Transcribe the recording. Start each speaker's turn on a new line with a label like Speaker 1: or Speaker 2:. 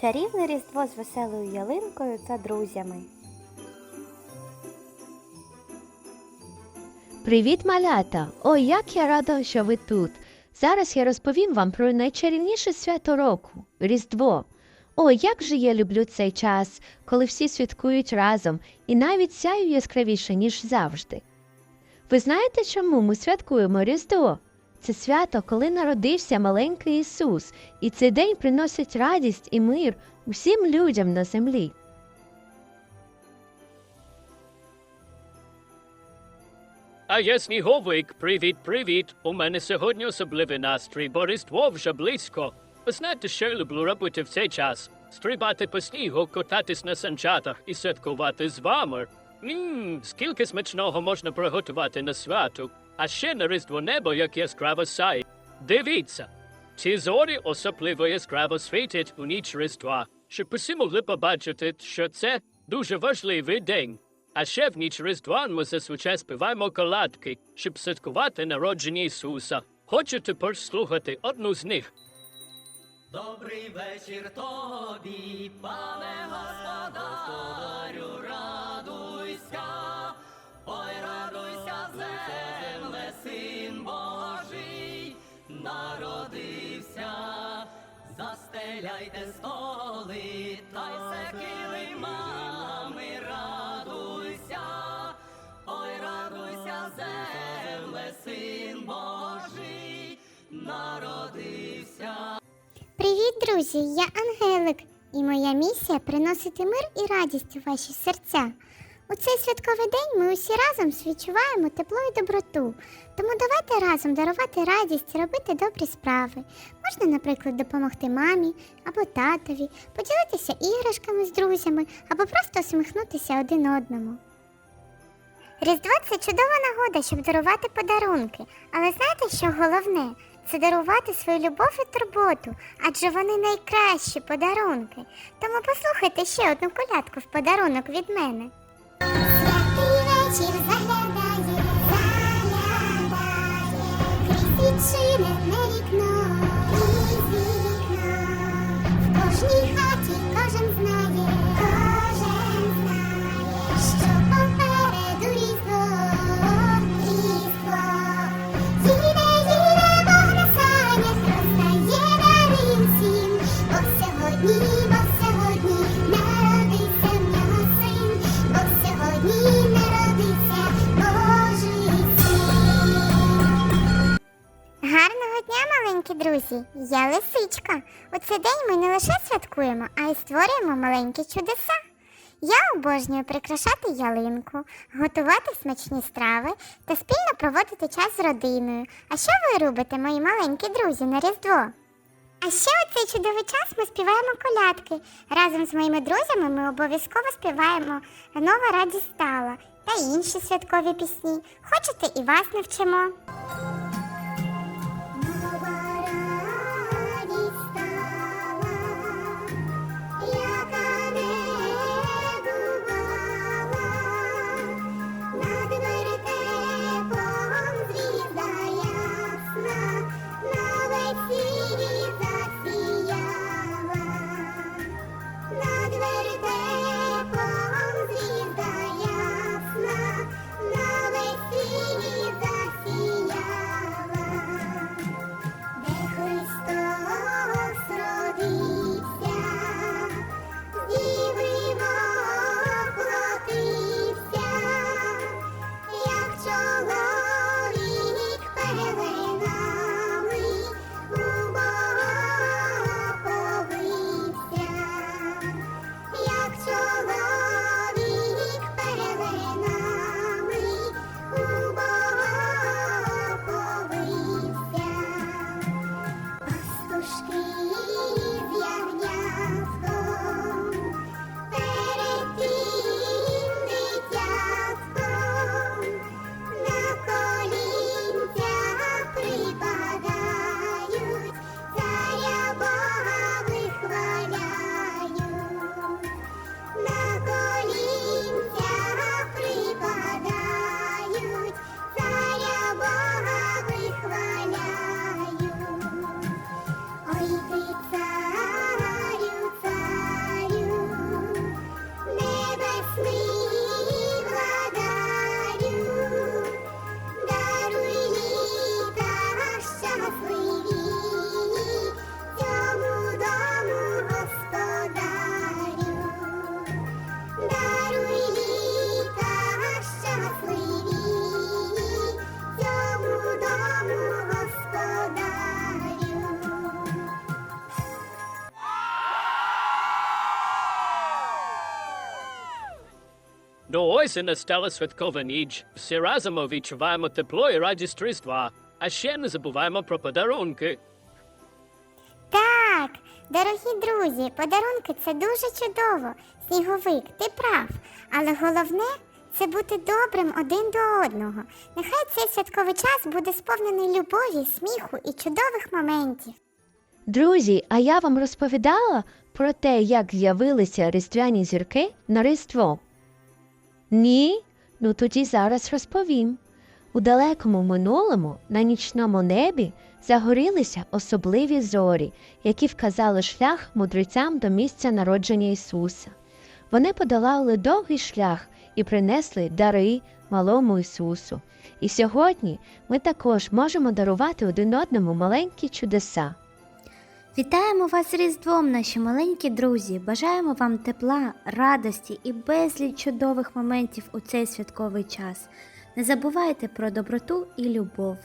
Speaker 1: Чарівне різдво з веселою ялинкою та друзями.
Speaker 2: Привіт, малята! Ой, як я рада, що ви тут. Зараз я розповім вам про найчарівніше свято року Різдво. Ой, як же я люблю цей час, коли всі святкують разом і навіть сяю яскравіше, ніж завжди. Ви знаєте, чому ми святкуємо Різдво? Це свято, коли народився маленький Ісус, і цей день приносить радість і мир усім людям на землі.
Speaker 3: А я сніговик, привіт, привіт. У мене сьогодні особливий настрій, бо Різдво вже близько. Ви знаєте, що я люблю робити в цей час? Стрибати по снігу, кататись на санчатах і святкувати з вами. Ммм, скільки смачного можна приготувати на свято, а ще на Різдво небо, як яскраво сяє. Дивіться, ці зорі особливо яскраво світять у ніч Різдва, щоб усі могли побачити, що це дуже важливий день. А ще в ніч Різдва ми зазвичай співаємо колядки, щоб святкувати народження Ісуса. Хочете послухати одну з них?
Speaker 4: Добрий вечір тобі, пане господарю, радуйся, ой, радуйся, застеляйте столи, та й все килимами, радуйся, ой, радуйся, земле, син Божий, народився.
Speaker 5: Привіт, друзі! Я Ангелик, і моя місія приносити мир і радість у ваші серця. У цей святковий день ми усі разом відчуваємо тепло і доброту. Тому давайте разом дарувати радість, робити добрі справи. Можна, наприклад, допомогти мамі або татові, поділитися іграшками з друзями або просто усміхнутися один одному. Різдво це чудова нагода, щоб дарувати подарунки. Але знаєте, що головне? Це дарувати свою любов і турботу, адже вони найкращі подарунки. Тому послухайте ще одну колядку в подарунок від мене. Вечір заглядає, заглядає, крізь відчинене вікно, друзі! Я лисичка. У цей день ми не лише святкуємо, а й створюємо маленькі чудеса. Я обожнюю прикрашати ялинку, готувати смачні страви та спільно проводити час з родиною. А що ви робите, мої маленькі друзі, на Різдво? А ще у цей чудовий час ми співаємо колядки. Разом з моїми друзями ми обов'язково співаємо Нова радість стала та інші святкові пісні. Хочете і вас навчимо?
Speaker 3: Ну ось і настала святкова ніч. Всі разом відчуваємо тепло і радість Різдва. А ще не забуваємо про подарунки.
Speaker 5: Так, дорогі друзі, подарунки це дуже чудово. Сніговик, ти прав. Але головне це бути добрим один до одного. Нехай цей святковий час буде сповнений любові, сміху і чудових моментів.
Speaker 2: Друзі, а я вам розповідала про те, як з'явилися різдвяні зірки на Різдво? Ні? Ну тоді зараз розповім. У далекому минулому на нічному небі загорілися особливі зорі, які вказали шлях мудрецям до місця народження Ісуса. Вони подолали довгий шлях і принесли дари малому Ісусу. І сьогодні ми також можемо дарувати один одному маленькі чудеса.
Speaker 1: Вітаємо вас з Різдвом, наші маленькі друзі! Бажаємо вам тепла, радості і безліч чудових моментів у цей святковий час. Не забувайте про доброту і любов.